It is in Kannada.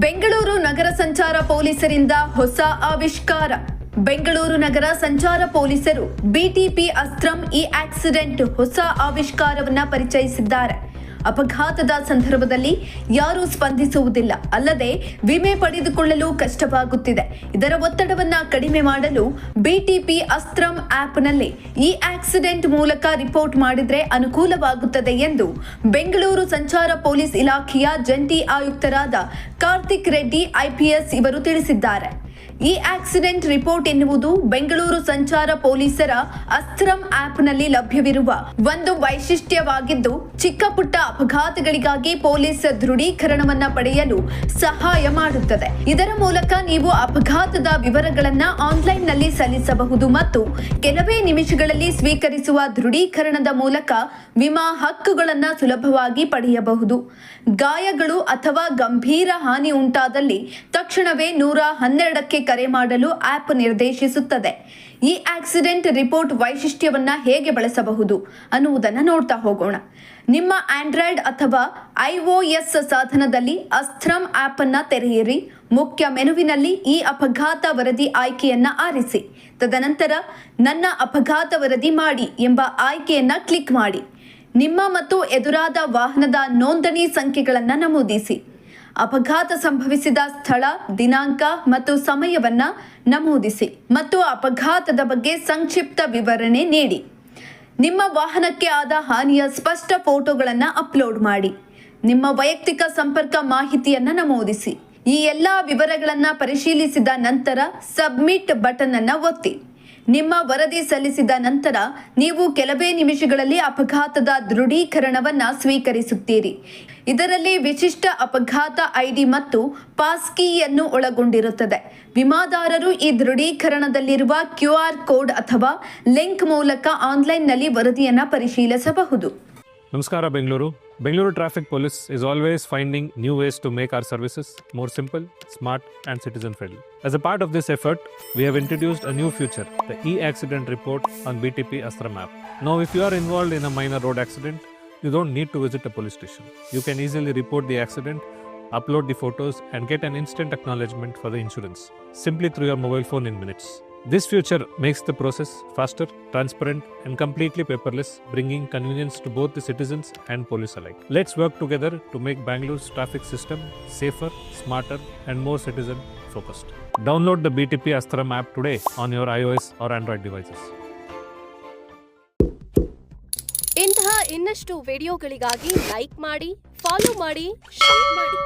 ಬೆಂಗಳೂರು ನಗರ ಸಂಚಾರ ಪೊಲೀಸರಿಂದ ಹೊಸ ಆವಿಷ್ಕಾರ. ಬೆಂಗಳೂರು ನಗರ ಸಂಚಾರ ಪೊಲೀಸರು, ಬಿಟಿಪಿ ಅಸ್ತ್ರಂ ಈ ಆಕ್ಸಿಡೆಂಟ್ ಹೊಸ ಆವಿಷ್ಕಾರವನ್ನ ಪರಿಚಯಿಸಿದ್ದಾರೆ. ಅಪಘಾತದ ಸಂದರ್ಭದಲ್ಲಿ ಯಾರೂ ಸ್ಪಂದಿಸುವುದಿಲ್ಲ. ಅಲ್ಲದೆ ವಿಮೆ ಪಡೆದುಕೊಳ್ಳಲು ಕಷ್ಟವಾಗುತ್ತಿದೆ. ಇದರ ಒತ್ತಡವನ್ನು ಕಡಿಮೆ ಮಾಡಲು ಬಿಟಿಪಿ ಅಸ್ತ್ರಂ ಆಪ್ನಲ್ಲಿ ಈ ಆಕ್ಸಿಡೆಂಟ್ ಮೂಲಕ ರಿಪೋರ್ಟ್ ಮಾಡಿದರೆ ಅನುಕೂಲವಾಗುತ್ತದೆ ಎಂದು ಬೆಂಗಳೂರು ಸಂಚಾರ ಪೊಲೀಸ್ ಇಲಾಖೆಯ ಜಂಟಿ ಆಯುಕ್ತರಾದ ಕಾರ್ತಿಕ್ ರೆಡ್ಡಿ ಐಪಿಎಸ್ ಇವರು ತಿಳಿಸಿದ್ದಾರೆ. ಈ ಆಕ್ಸಿಡೆಂಟ್ ರಿಪೋರ್ಟ್ ಎನ್ನುವುದು ಬೆಂಗಳೂರು ಸಂಚಾರ ಪೊಲೀಸರ ಅಸ್ತ್ರಂ ಆಪ್ನಲ್ಲಿ ಲಭ್ಯವಿರುವ ಒಂದು ವೈಶಿಷ್ಟ್ಯವಾಗಿದ್ದು, ಚಿಕ್ಕ ಪುಟ್ಟ ಅಪಘಾತಗಳಿಗಾಗಿ ಪೊಲೀಸ್ ದೃಢೀಕರಣವನ್ನ ಪಡೆಯಲು ಸಹಾಯ ಮಾಡುತ್ತದೆ. ಇದರ ಮೂಲಕ ನೀವು ಅಪಘಾತದ ವಿವರಗಳನ್ನ ಆನ್ಲೈನ್ನಲ್ಲಿ ಸಲ್ಲಿಸಬಹುದು ಮತ್ತು ಕೆಲವೇ ನಿಮಿಷಗಳಲ್ಲಿ ಸ್ವೀಕರಿಸುವ ದೃಢೀಕರಣದ ಮೂಲಕ ವಿಮಾ ಹಕ್ಕುಗಳನ್ನ ಸುಲಭವಾಗಿ ಪಡೆಯಬಹುದು. ಗಾಯಗಳು ಅಥವಾ ಗಂಭೀರ ಹಾನಿ ಉಂಟಾದಲ್ಲಿ ತಕ್ಷಣವೇ ನೂರ ಹನ್ನೆರಡಕ್ಕೆ ಕರೆ ಮಾಡಲು ಆಪ್ ನಿರ್ದೇಶಿಸುತ್ತದೆ. ಈ ಆಕ್ಸಿಡೆಂಟ್ ರಿಪೋರ್ಟ್ ವೈಶಿಷ್ಟ್ಯವನ್ನ ಹೇಗೆ ಬಳಸಬಹುದು ಅನ್ನುವುದನ್ನು ನೋಡ್ತಾ ಹೋಗೋಣ. ನಿಮ್ಮ ಆಂಡ್ರಾಯ್ಡ್ ಅಥವಾ ಐಒಎಸ್ ಸಾಧನದಲ್ಲಿ ಅಸ್ತ್ರಂ ಆಪ್ ಅನ್ನ ತೆರೆಯಿರಿ. ಮುಖ್ಯ ಮೆನುವಿನಲ್ಲಿ ಈ ಅಪಘಾತ ವರದಿ ಆಯ್ಕೆಯನ್ನ ಆರಿಸಿ. ತದನಂತರ ನನ್ನ ಅಪಘಾತ ವರದಿ ಮಾಡಿ ಎಂಬ ಆಯ್ಕೆಯನ್ನ ಕ್ಲಿಕ್ ಮಾಡಿ. ನಿಮ್ಮ ಮತ್ತು ಎದುರಾದ ವಾಹನದ ನೋಂದಣಿ ಸಂಖ್ಯೆಗಳನ್ನು ನಮೂದಿಸಿ. ಅಪಘಾತ ಸಂಭವಿಸಿದ ಸ್ಥಳ, ದಿನಾಂಕ ಮತ್ತು ಸಮಯವನ್ನ ನಮೂದಿಸಿ ಮತ್ತು ಅಪಘಾತದ ಬಗ್ಗೆ ಸಂಕ್ಷಿಪ್ತ ವಿವರಣೆ ನೀಡಿ. ನಿಮ್ಮ ವಾಹನಕ್ಕೆ ಆದ ಹಾನಿಯ ಸ್ಪಷ್ಟ ಫೋಟೋಗಳನ್ನು ಅಪ್ಲೋಡ್ ಮಾಡಿ. ನಿಮ್ಮ ವೈಯಕ್ತಿಕ ಸಂಪರ್ಕ ಮಾಹಿತಿಯನ್ನು ನಮೂದಿಸಿ. ಈ ಎಲ್ಲಾ ವಿವರಗಳನ್ನು ಪರಿಶೀಲಿಸಿದ ನಂತರ ಸಬ್ಮಿಟ್ ಬಟನ್ ಅನ್ನು ಒತ್ತಿ. ನಿಮ್ಮ ವರದಿ ಸಲ್ಲಿಸಿದ ನಂತರ ನೀವು ಕೆಲವೇ ನಿಮಿಷಗಳಲ್ಲಿ ಅಪಘಾತದ ದೃಢೀಕರಣವನ್ನು ಸ್ವೀಕರಿಸುತ್ತೀರಿ. ಇದರಲ್ಲಿ ವಿಶಿಷ್ಟ ಅಪಘಾತ ಐಡಿ ಮತ್ತು ಪಾಸ್ಕೀಯನ್ನು ಒಳಗೊಂಡಿರುತ್ತದೆ. ವಿಮಾದಾರರು ಈ ದೃಢೀಕರಣದಲ್ಲಿರುವ ಕ್ಯೂ ಆರ್ ಕೋಡ್ ಅಥವಾ ಲಿಂಕ್ ಮೂಲಕ ಆನ್ಲೈನ್ನಲ್ಲಿ ವರದಿಯನ್ನು ಪರಿಶೀಲಿಸಬಹುದು. ನಮಸ್ಕಾರ Bengaluru. Bengaluru Traffic Police is always finding new ways to make our services more simple, smart, and citizen friendly. As a part of this effort, we have introduced a new feature, the e accident report on BTP Astram app. Now, if you are involved in a minor road accident, you don't need to visit a police station. You can easily report the accident, upload the photos, and get an instant acknowledgement for the insurance simply through your mobile phone in minutes. This feature makes the process faster, transparent, and completely paperless, bringing convenience to both the citizens and police alike. Let's work together to make Bangalore's traffic system safer, smarter, and more citizen focused. Download the BTP Astram app today on your iOS or Android devices. ಇಂತಹ ಇನ್ನಷ್ಟು ವಿಡಿಯೋಗಳಿಗಾಗಿ ಲೈಕ್ ಮಾಡಿ ಫಾಲೋ ಮಾಡಿ ಶೇರ್ ಮಾಡಿ